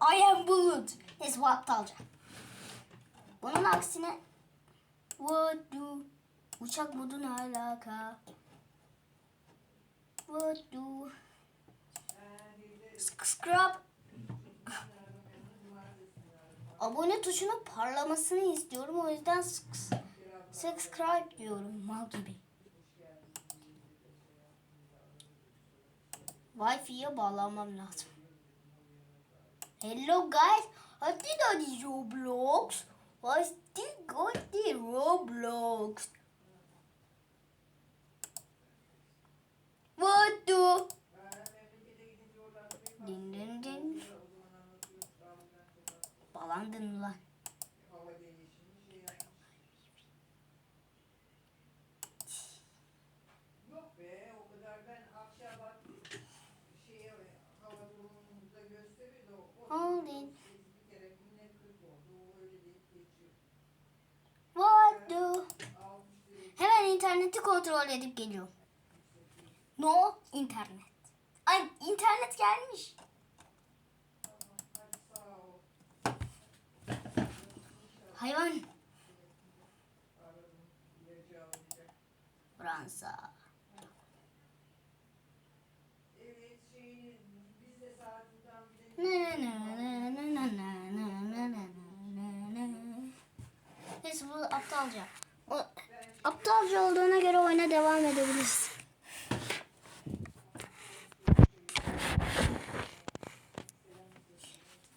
I am bulut. Neyse bu aptalca. Bunun aksine what do uçak modu ne alaka? What do Scrub Abone tuşunun parlamasını istiyorum. O yüzden subscribe diyorum mal gibi. Wi-Fi'ye bağlanmam lazım. Hello guys, I that is Roblox. I still got Roblox. What do? Din din din. Bağlandın mı lan? interneti kontrol edip geliyorum. No internet. Ay internet gelmiş. Hayvan. Fransa. Neyse bu aptalca. O, aptalca olduğuna göre oyuna devam edebiliriz.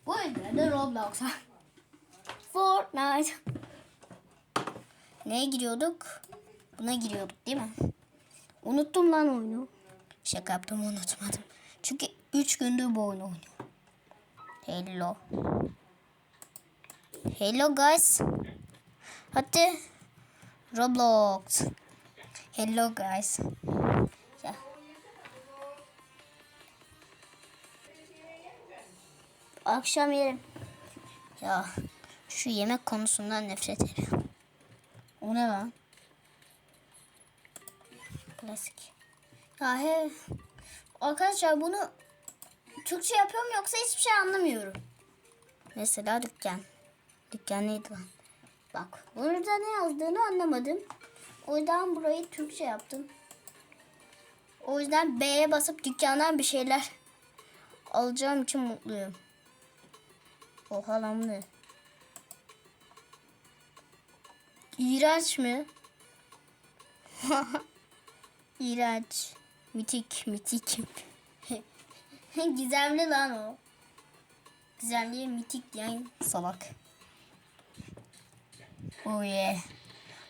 Bu de Roblox'a. Fortnite. Neye giriyorduk? Buna giriyorduk değil mi? Unuttum lan oyunu. Şaka yaptım unutmadım. Çünkü 3 gündür bu oyunu oynuyorum. Hello. Hello guys. Hadi. Roblox. Hello guys. Ya. Akşam yerim. Ya şu yemek konusundan nefret ediyorum. O ne lan? Klasik. Ya he. Arkadaşlar bunu Türkçe yapıyorum yoksa hiçbir şey anlamıyorum. Mesela dükkan. Dükkan neydi lan? Bak burada ne yazdığını anlamadım. O yüzden burayı Türkçe yaptım. O yüzden B'ye basıp dükkandan bir şeyler alacağım için mutluyum. Oha lan ne? İğrenç mi? İğrenç. Mitik, mitik. Gizemli lan o. Gizemliye mitik diyen salak. Oh yeah.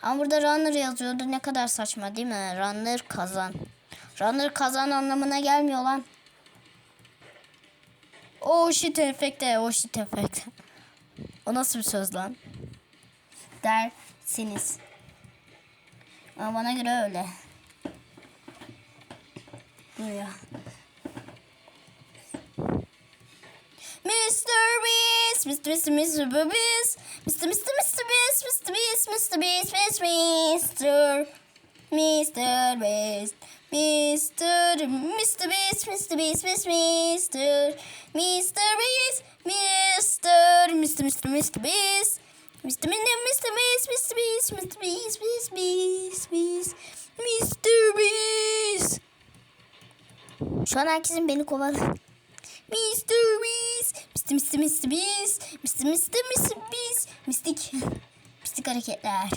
Ama burada runner yazıyordu. Ne kadar saçma değil mi? Runner kazan. Runner kazan anlamına gelmiyor lan. Oh shit efekte. Oh shit efekte. O nasıl bir söz lan? Dersiniz. Ama bana göre öyle. Bu ya. Mr. Beast, Mr. Mr. Mr. Beast, Mr. Mr. Mr. Beast, Mr. Beast, Mr. Mr. Mr. Beast, Mr. Mr. Beast, Mr. Beast, Beast, Mr. Mr. Beast, Mr. Mr. Mr. Mr. Beast, Mr. Mr. Mr. Beast, Mr. Beast, Mr. Beast, Beast, Beast, Beast, Mr. Beast. Şu an herkesin beni kovaladı. Mr. Beast, Mr. Mr. Mr. Beast, Mr. Mr. Mr. Beast, mistik, mistik hareketler.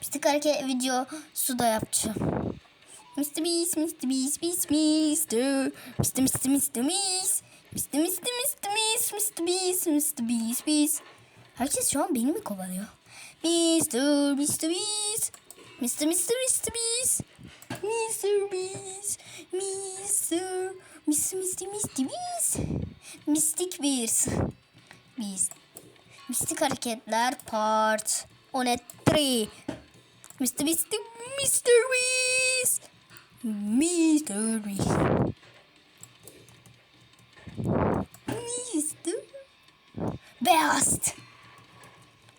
Mistik hareket videosu da yapacağım. Mr. Beast, Mr. Beast, Beast, Mr. Mr. Mr. Mr. Beast, Mr. Mr. Mr. Beast, Mr. Beast, Mr. Beast, Beast. Herkes şu an beni mi kovalıyor? Mr. Mr. Beast, Mr. Mr. Mr. Beast, Mr. Beast, Mr. Mr. Mr. Mr. Beast, Mistik Beast, Beast. Mistik hareketler part 13. Mr. Mr. Mr. Mr. Beast. Mr. Beast.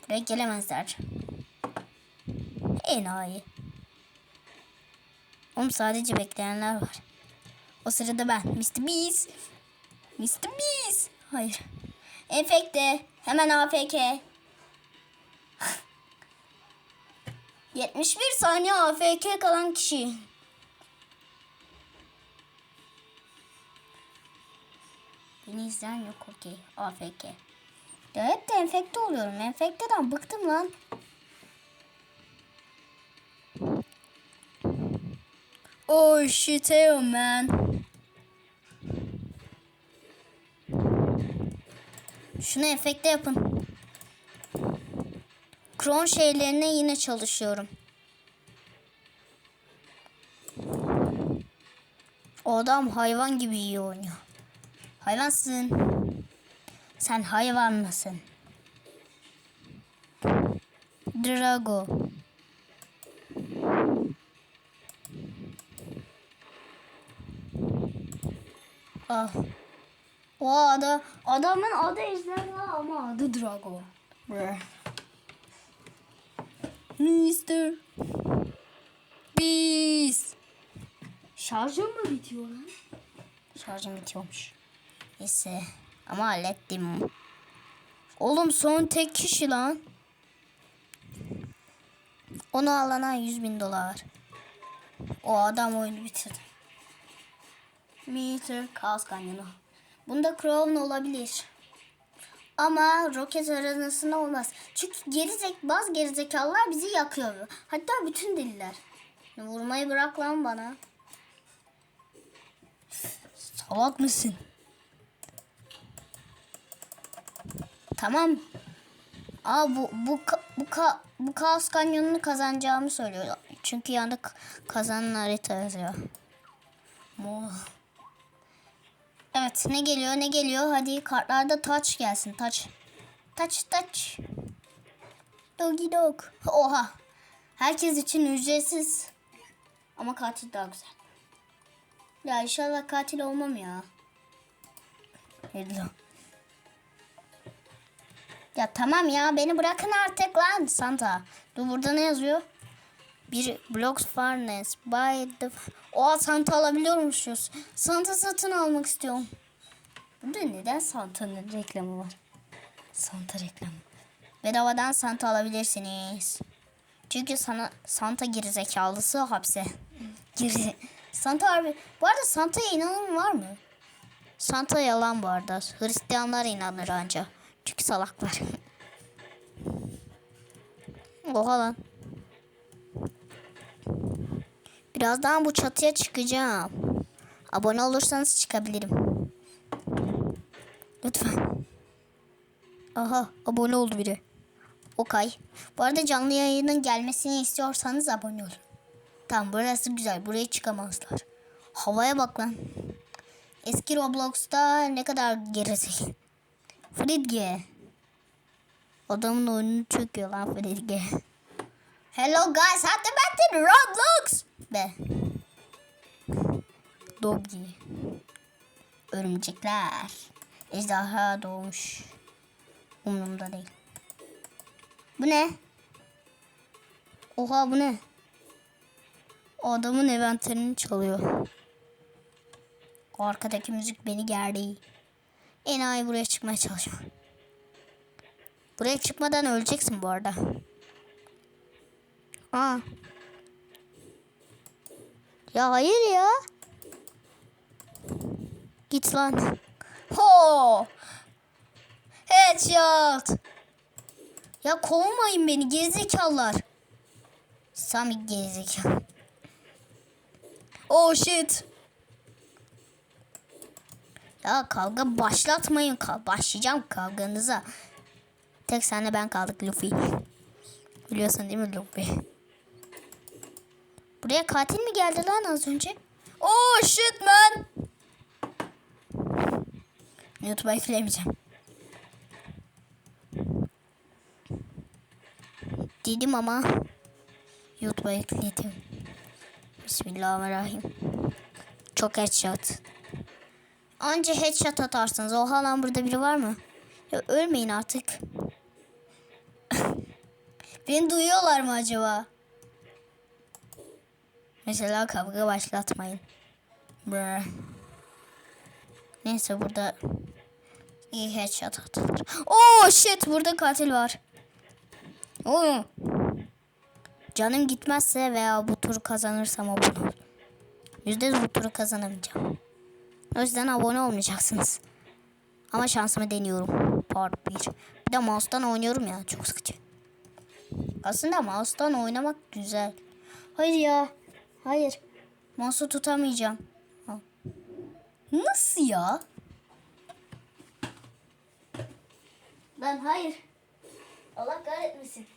Buraya gelemezler. Enayi. Oğlum sadece bekleyenler var. O sırada ben Mr. Beast. Mr. Beast. Hayır. Enfekte. Hemen AFK. 71 saniye AFK kalan kişi. Beni izleyen yok okey. AFK. Ya hep de enfekte oluyorum. Enfekteden bıktım lan. Oh shit hell man. Şunu efekte yapın. Kron şeylerine yine çalışıyorum. O adam hayvan gibi iyi oynuyor. Hayvansın. Sen hayvan mısın? Drago. Ah. O ada, adamın adı ejderha ama adı Drago. Brr. Mr. Beast. Şarjım mı bitiyor lan? Şarjım bitiyormuş. Neyse. Ama hallettim. Oğlum son tek kişi lan. Onu alana 100 bin dolar. O adam oyunu bitirdi. Meter Kaos Kanyonu. Bunda Crown olabilir. Ama roket arasında olmaz. Çünkü gerizek, bazı gerizekalılar bizi yakıyor. Hatta bütün deliler. Vurmayı bırak lan bana. Salak mısın? Tamam. Aa bu bu bu ka- bu kaos kanyonunu kazanacağımı söylüyor. Çünkü yanında k- kazanan harita yazıyor. Mo. Evet ne geliyor ne geliyor hadi kartlarda taç gelsin taç. Taç taç. Doggy dog. Oha. Herkes için ücretsiz. Ama katil daha güzel. Ya inşallah katil olmam ya. Hello. Ya tamam ya beni bırakın artık lan Santa. Dur burada ne yazıyor? Bir Blocks Farnes by the... Oha Santa alabiliyormuşuz. Santa satın almak istiyorum. Burada neden Santa'nın reklamı var? Santa reklamı. Bedavadan Santa alabilirsiniz. Çünkü sana Santa gerizekalısı hapse. Geri. Santa harbi. Bu arada Santa'ya inanan var mı? Santa yalan bu arada. Hristiyanlar inanır anca. Çünkü salaklar. Oha lan. Birazdan bu çatıya çıkacağım. Abone olursanız çıkabilirim. Lütfen. Aha abone oldu biri. Okay. Bu arada canlı yayının gelmesini istiyorsanız abone olun. Tamam burası güzel. Buraya çıkamazlar. Havaya bak lan. Eski Roblox'ta ne kadar gerizekalı. Fridge. Adamın oyununu çöküyor lan Fridge. Hello guys, ben de Roblox. Be. Doggy. Örümcekler. Ejderha doğmuş. Umurumda değil. Bu ne? Oha bu ne? O adamın eventlerini çalıyor. O arkadaki müzik beni gerdi. Enayi buraya çıkmaya çalışıyor. Buraya çıkmadan öleceksin bu arada. Aa. Ya hayır ya. Git lan. Ho! Headshot. Ya kovmayın beni gerizekalılar. Sami gerizekalı. Oh shit. Ya kavga başlatmayın. Başlayacağım kavganıza. Tek senle ben kaldık Luffy. Biliyorsun değil mi Luffy? Buraya katil mi geldi lan az önce? Oh shit man. YouTube'a yüklemeyeceğim. Dedim ama YouTube'a yükledim. Bismillahirrahmanirrahim. Çok headshot. Anca headshot atarsınız. Oha lan burada biri var mı? Ya ölmeyin artık. Beni duyuyorlar mı acaba? Mesela kavga başlatmayın. Brr. Neyse burada İyi headshot atılır. Oo shit burada katil var. Oo. Canım gitmezse veya bu turu kazanırsam abone ol. Yüzde yüz bu turu kazanamayacağım. O yüzden abone olmayacaksınız. Ama şansımı deniyorum. Part 1. Bir de mouse'dan oynuyorum ya. Çok sıkıcı. Aslında mouse'dan oynamak güzel. Hayır ya. Hayır. Mouse'u tutamayacağım. Nasıl ya? Lan hayır. Allah kahretmesin.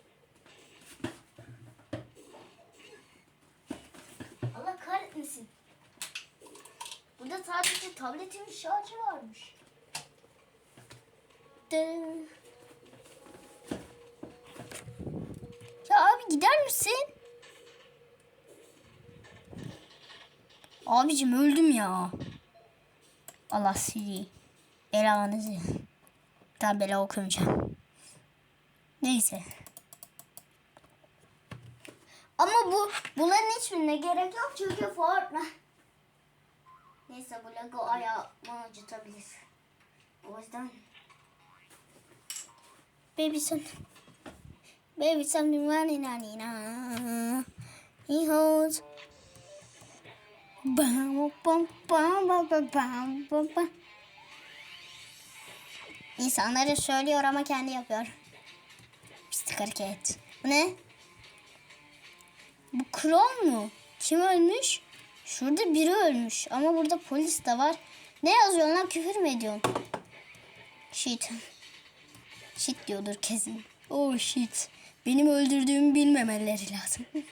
Allah kahretmesin. Burada sadece tabletin şarjı varmış. Dın. Ya abi gider misin? Abicim öldüm ya. Allah sizi. Belanızı. Tam bela okumayacağım. Neyse. Ama bu bunların hiçbirine gerek yok çünkü Fortnite. Neyse bu Lego ayağımı acıtabilir. O yüzden Baby sen Baby sen bir mani nani na He holds Bam bam bam bam bam bam bam İnsanları söylüyor ama kendi yapıyor. Pislik hareket. Bu ne? Bu kron mu? Kim ölmüş? Şurada biri ölmüş ama burada polis de var. Ne yazıyorsun lan küfür mü ediyorsun? Shit. Shit diyordur kesin. Oh shit. Benim öldürdüğümü bilmemeleri lazım.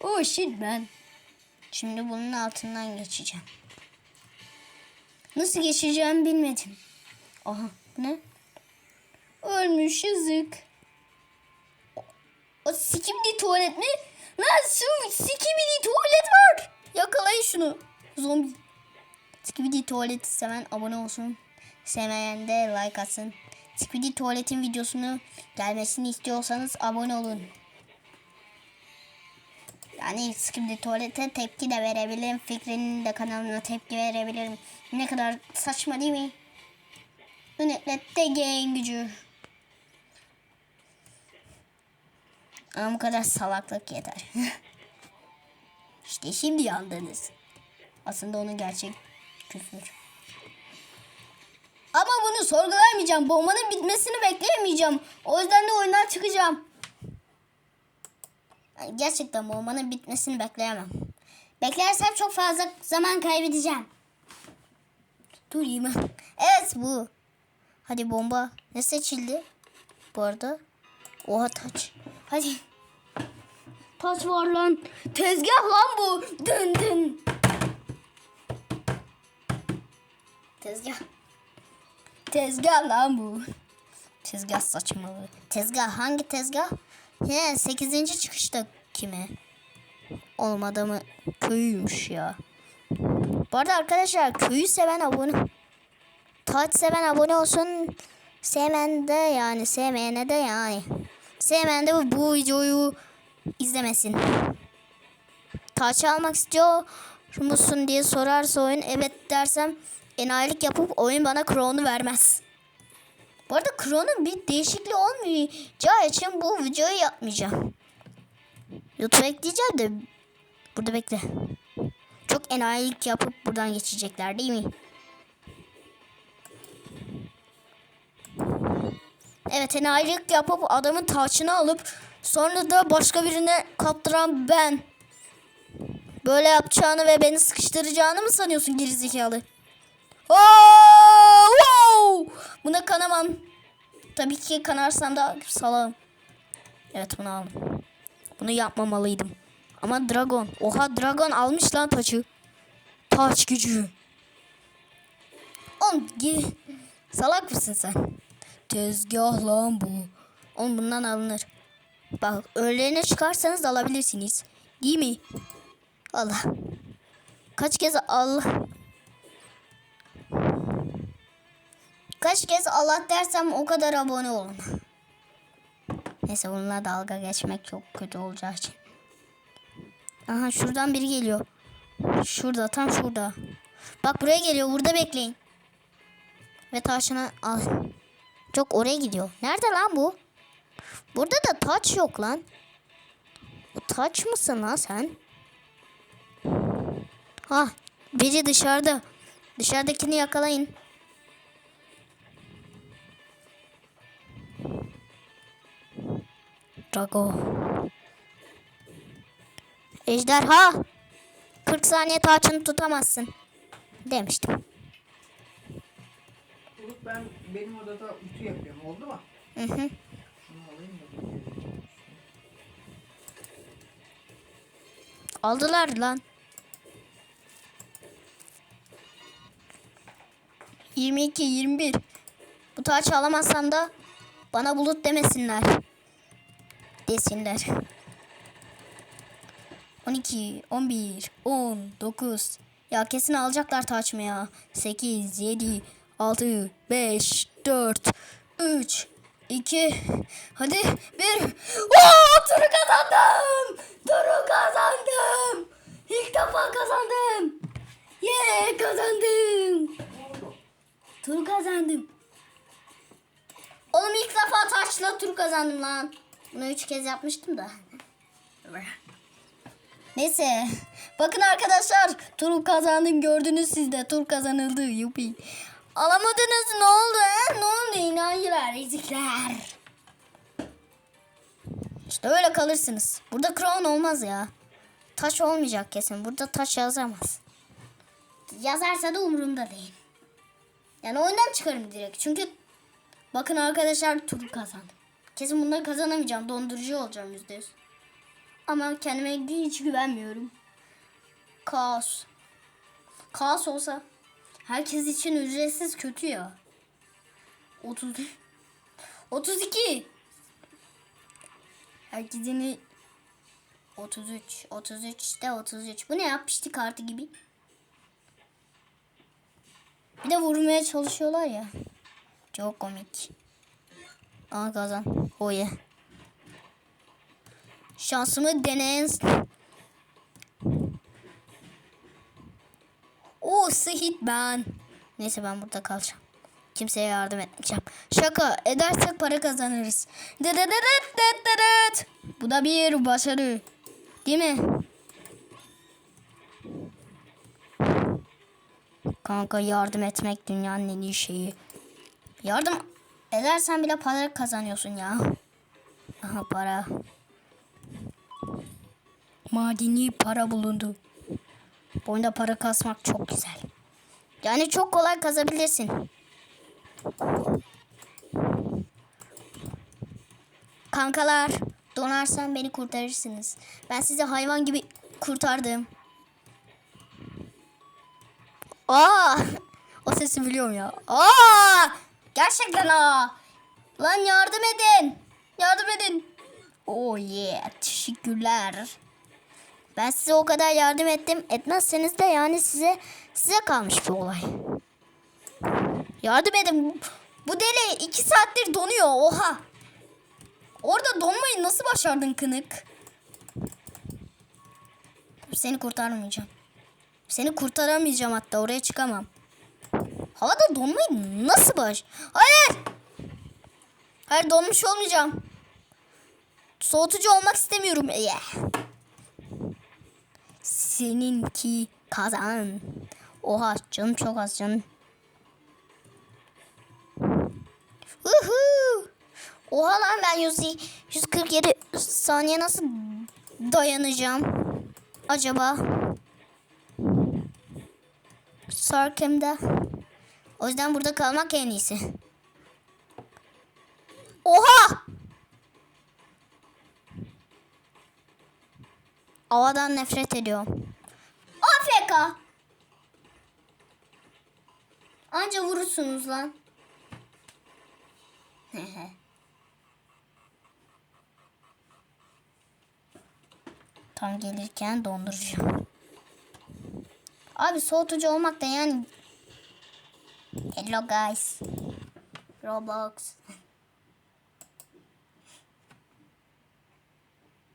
oh shit man. Şimdi bunun altından geçeceğim. Nasıl geçeceğimi bilmedim. Aha ne? Ölmüş yazık. O, o sikimli tuvalet mi? Lan su sikimli tuvalet var. Yakalayın şunu. Zombi. Skibidi tuvaleti seven abone olsun. Sevmeyen de like atsın. Skibidi tuvaletin videosunu gelmesini istiyorsanız abone olun. Yani Skibidi tuvalete tepki de verebilirim. Fikrinin de kanalına tepki verebilirim. Ne kadar saçma değil mi? Yönetlette game gücü. Ama bu kadar salaklık yeter. işte şimdi yandınız. Aslında onun gerçek küfür. Ama bunu sorgulamayacağım. Bombanın bitmesini bekleyemeyeceğim. O yüzden de oyundan çıkacağım. Gerçekten bombanın bitmesini bekleyemem. Beklersem çok fazla zaman kaybedeceğim. Durayım. Evet bu. Hadi bomba. Ne seçildi? Bu arada. Oha taç. Hadi. Taç var lan. Tezgah lan bu. Dın dın. Tezgah. Tezgah lan bu. Tezgah saçmalığı. Tezgah hangi tezgah? He 8. çıkışta kime? Olmadı mı? Köyüymüş ya. Bu arada arkadaşlar köyü seven abone. Taç seven abone olsun. Sevmeyen de yani sevmeyene de yani. Sevmeyen de bu, bu videoyu izlemesin. Taç almak istiyor musun diye sorarsa oyun evet dersem enayilik yapıp oyun bana Crown'u vermez. Bu arada Crown'un bir değişikliği olmayacağı için bu videoyu yapmayacağım. YouTube ekleyeceğim de burada bekle. Çok enayilik yapıp buradan geçecekler değil mi? Evet enayilik yapıp adamın taçını alıp sonra da başka birine kaptıran ben. Böyle yapacağını ve beni sıkıştıracağını mı sanıyorsun gerizekalı? Oh, wow! Buna kanamam. Tabii ki kanarsam da salam. Evet bunu aldım. Bunu yapmamalıydım. Ama Dragon. Oha Dragon almış lan taçı. Taç gücü. Oğlum salak mısın sen? Tezgah lan bu. Oğlum bundan alınır. Bak öğlene çıkarsanız alabilirsiniz. Değil mi? Allah. Kaç kez Allah. Kaç kez Allah dersem o kadar abone olun. Neyse bununla dalga geçmek çok kötü olacağı için. Aha şuradan biri geliyor. Şurada tam şurada. Bak buraya geliyor burada bekleyin. Ve taşını al. Çok oraya gidiyor. Nerede lan bu? Burada da taç yok lan. Bu taç mısın lan sen? Ha, biri dışarıda. Dışarıdakini yakalayın. Drago. Ejderha. 40 saniye taçını tutamazsın. Demiştim. Bulut ben benim odada ütü yapıyorum. Oldu mu? Hı hı. Da. Aldılar lan. 22 21. Bu taçı alamazsam da bana bulut demesinler. Desinler. 12, 11, 10, 9. Ya kesin alacaklar taçımı ya. 8, 7, 6, 5, 4, 3, 2, hadi 1. Oo, turu kazandım. Turu kazandım. İlk defa kazandım. Yeah kazandım. Tur kazandım. Oğlum ilk defa taşla tur kazandım lan. Bunu üç kez yapmıştım da. Neyse. Bakın arkadaşlar. Turu kazandım. Gördünüz siz de. Tur kazanıldı. Yupi. Alamadınız. Ne oldu? He? Ne oldu? İnancılar. Ezikler. İşte öyle kalırsınız. Burada crown olmaz ya. Taş olmayacak kesin. Burada taş yazamaz. Yazarsa da umurumda değil. Yani oyundan çıkarım direkt. Çünkü bakın arkadaşlar turu kazandım. Kesin bunları kazanamayacağım. Dondurucu olacağım yüzde yüz. Ama kendime hiç güvenmiyorum. Kaos. Kaos olsa herkes için ücretsiz kötü ya. 30 32 Herkesin 33 33 işte 33. Bu ne ya pişti kartı gibi. Bir de vurmaya çalışıyorlar ya. Çok komik. Aa kazan. Oh yeah. Şansımı deneyen... Oo sihit ben. Neyse ben burada kalacağım. Kimseye yardım etmeyeceğim. Şaka edersek para kazanırız. Bu da bir başarı. Değil mi? Kanka yardım etmek dünyanın en iyi şeyi. Yardım edersen bile para kazanıyorsun ya. Aha para. Madeni para bulundu. Bu oyunda para kasmak çok güzel. Yani çok kolay kazabilirsin. Kankalar donarsan beni kurtarırsınız. Ben sizi hayvan gibi kurtardım. Aa! O sesi biliyorum ya. Aa! Gerçekten aa! Lan yardım edin. Yardım edin. Oh yeah. Teşekkürler. Ben size o kadar yardım ettim. Etmezseniz de yani size size kalmış bir olay. Yardım edin. Bu deli iki saattir donuyor. Oha. Orada donmayı nasıl başardın kınık? Seni kurtarmayacağım. Seni kurtaramayacağım hatta oraya çıkamam. Havada donmayı nasıl baş? Hayır. Hayır donmuş olmayacağım. Soğutucu olmak istemiyorum. Yeah. Seninki kazan. Oha canım çok az canım. Oha lan ben 100, 147 saniye nasıl dayanacağım? Acaba? Sarkımda. O yüzden burada kalmak en iyisi. Oha! Havadan nefret ediyorum. AFK. Anca vurursunuz lan. Tam gelirken donduracağım. Abi soğutucu olmak da yani. Hello guys. Roblox.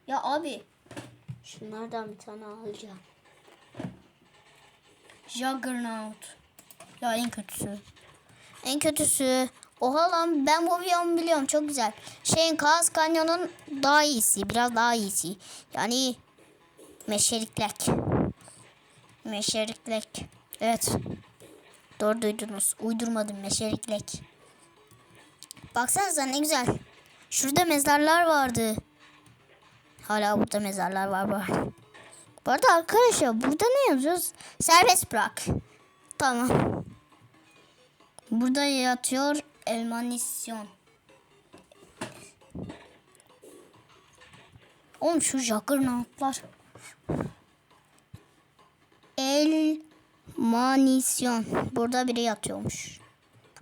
ya abi. Şunlardan bir tane alacağım. Juggernaut. Ya en kötüsü. En kötüsü. Oha lan ben bu biyom biliyorum çok güzel. Şeyin Kaz Kanyon'un daha iyisi. Biraz daha iyisi. Yani meşeriklek. Meşeriklek. Evet. Doğru duydunuz. Uydurmadım meşeriklek. Baksanıza ne güzel. Şurada mezarlar vardı. Hala burada mezarlar var var. Bu arada arkadaşlar burada ne yazıyoruz? Serbest bırak. Tamam. Burada yatıyor elmanisyon. Oğlum şu juggernautlar. Elmanisyon. Burada biri yatıyormuş.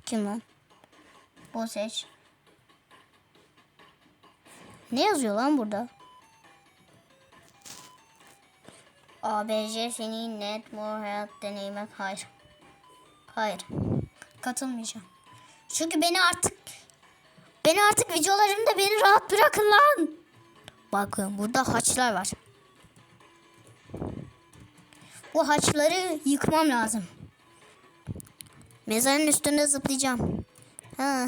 Kim lan? Bu seç. Ne yazıyor lan burada? ABC seni net more hayat deneymek hayır. Hayır. Katılmayacağım. Çünkü beni artık beni artık videolarımda beni rahat bırakın lan. Bakın burada haçlar var. Bu haçları yıkmam lazım. Mezarın üstünde zıplayacağım. Ha.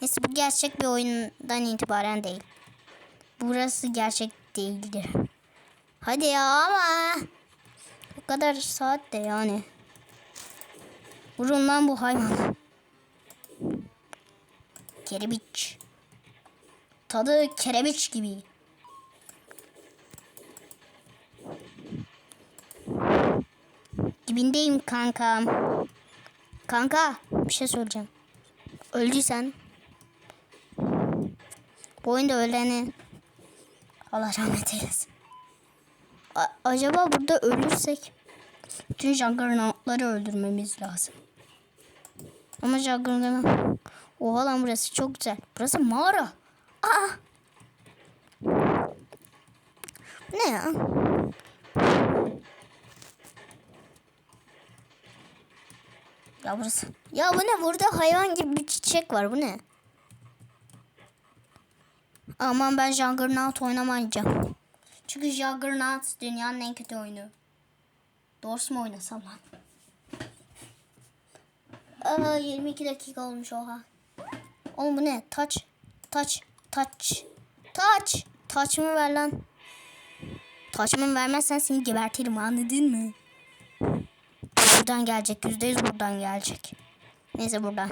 Neyse bu gerçek bir oyundan itibaren değil. Burası gerçek değildir. Hadi ya ama. Bu kadar saat de yani. Vurun lan bu hayvan. Kerebiç. Tadı kerebiç gibi. Dibindeyim kankam. Kanka bir şey söyleyeceğim. Öldüysen bu oyunda öleni Allah rahmet eylesin. A- acaba burada ölürsek bütün Juggernaut'ları öldürmemiz lazım. Ama Juggernaut... Oha lan burası çok güzel. Burası mağara. Aa! Ne ya? Ya burası. Ya bu ne? Burada hayvan gibi bir çiçek var. Bu ne? Aman ben Juggernaut oynamayacağım. Çünkü Juggernaut dünyanın en kötü oyunu. Doğrusu mu oynasam lan? Aa 22 dakika olmuş oha. Oğlum bu ne? Taç. Taç. Taç. Taç. Taçımı ver lan. Taçımı vermezsen seni gebertirim anladın mı? Buradan gelecek. Yüzde yüz buradan gelecek. Neyse buradan.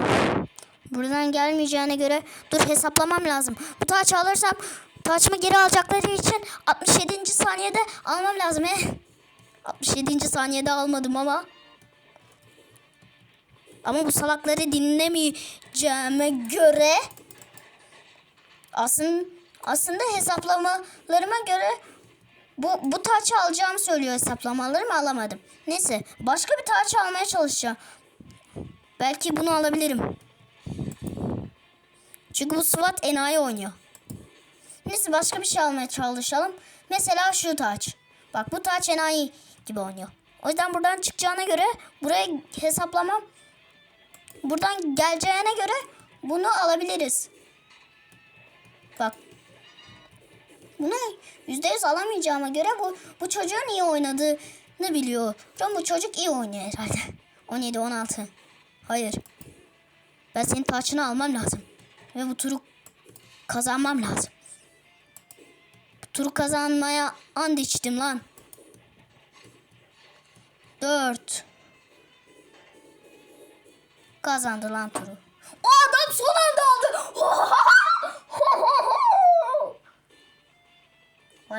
Buradan gelmeyeceğine göre dur hesaplamam lazım. Bu taçı alırsam taçımı geri alacakları için 67. saniyede almam lazım he. 67. saniyede almadım ama. Ama bu salakları dinlemeyeceğime göre aslında aslında hesaplamalarıma göre bu bu taçı alacağımı söylüyor hesaplamalarımı alamadım. Neyse başka bir taç almaya çalışacağım. Belki bunu alabilirim. Çünkü bu SWAT enayi oynuyor. Neyse başka bir şey almaya çalışalım. Mesela şu taç. Bak bu taç enayi gibi oynuyor. O yüzden buradan çıkacağına göre buraya hesaplamam. Buradan geleceğine göre bunu alabiliriz. Bunu yüzde yüz alamayacağıma göre bu, bu çocuğun iyi oynadığını biliyor. Ben bu çocuk iyi oynuyor herhalde. 17, 16. Hayır. Ben senin taçını almam lazım. Ve bu turu kazanmam lazım. Bu turu kazanmaya and içtim lan. Dört. Kazandı lan turu. O adam son anda aldı.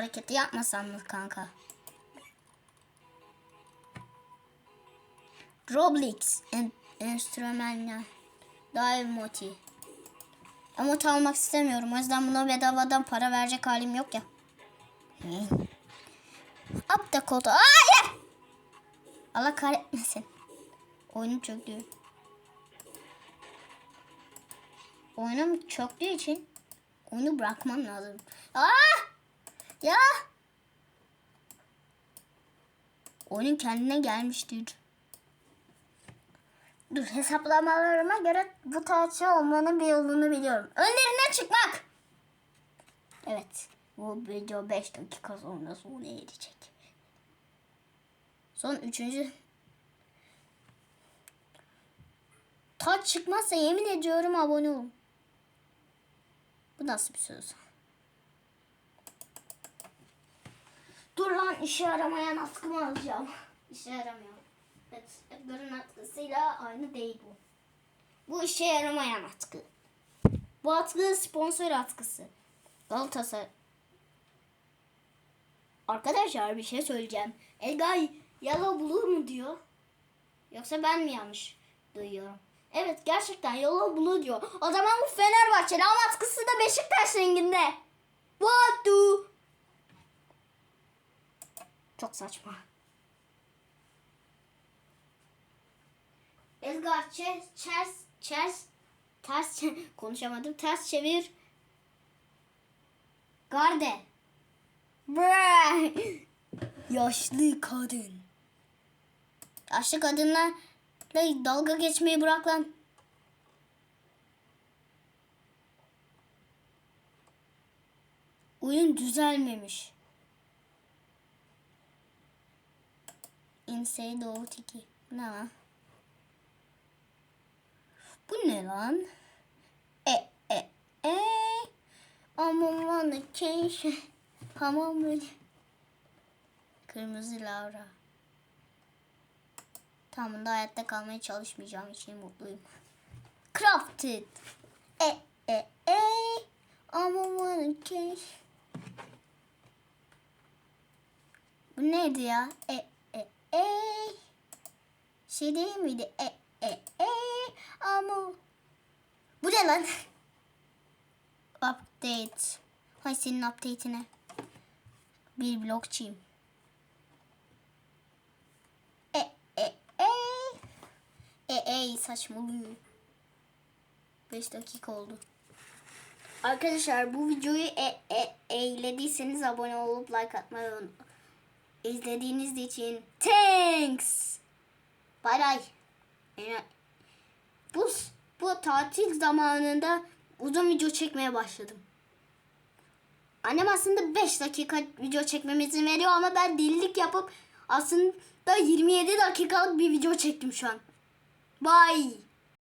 hareketi yapmasan mı kanka? Roblox en enstrümanlar. Dive moti. Emot almak istemiyorum. O yüzden buna bedavadan para verecek halim yok ya. Up da kodu. Hayır! Allah kahretmesin. Oyunum çöktü. Oyunum çöktüğü için oyunu bırakmam lazım. Aa! Ya! Oyun kendine gelmiştir. Dur hesaplamalarıma göre bu taçı olmanın bir yolunu biliyorum. Önlerine çıkmak. Evet. Bu video 5 dakika sonra sona erecek. Son üçüncü. taç çıkmazsa yemin ediyorum abone olun. Bu nasıl bir söz? Dur lan işe yaramayan atkımı alacağım. İşe yaramıyor. Evet, Edgar'ın atkısıyla aynı değil bu. Bu işe yaramayan atkı. Bu atkı sponsor atkısı. Galatasaray. Arkadaşlar bir şey söyleyeceğim. Edgar yellow bulur mu diyor. Yoksa ben mi yanlış duyuyorum? Evet gerçekten yellow blue diyor. O zaman bu Fenerbahçeli ama atkısı da Beşiktaş renginde. What do? Çok saçma. Edgar çers, çers, çers, ters, konuşamadım. Ters çevir. Garde. Bra. Yaşlı kadın. Yaşlı kadınlarla dalga geçmeyi bırak lan. Oyun düzelmemiş. Inside out 2. Ne lan? Bu ne lan? E e e. Aman bana keşke. Tamam böyle. Kırmızı Laura. Tamam bunda hayatta kalmaya çalışmayacağım için mutluyum. Crafted. E e e. Aman bana keşke. Bu neydi ya? E e. Şey değil miydi? E e e. Ama bu ne lan? Update. Hay senin update'ine. Bir blokçıyım. E e e. E e saçmalıyor. 5 dakika oldu. Arkadaşlar bu videoyu e e eğlediyseniz abone olup like atmayı unutmayın. İzlediğiniz için thanks. Bay bay. Bu bu tatil zamanında uzun video çekmeye başladım. Annem aslında 5 dakika video çekmeme izin veriyor ama ben delilik yapıp aslında 27 dakikalık bir video çektim şu an. Bye.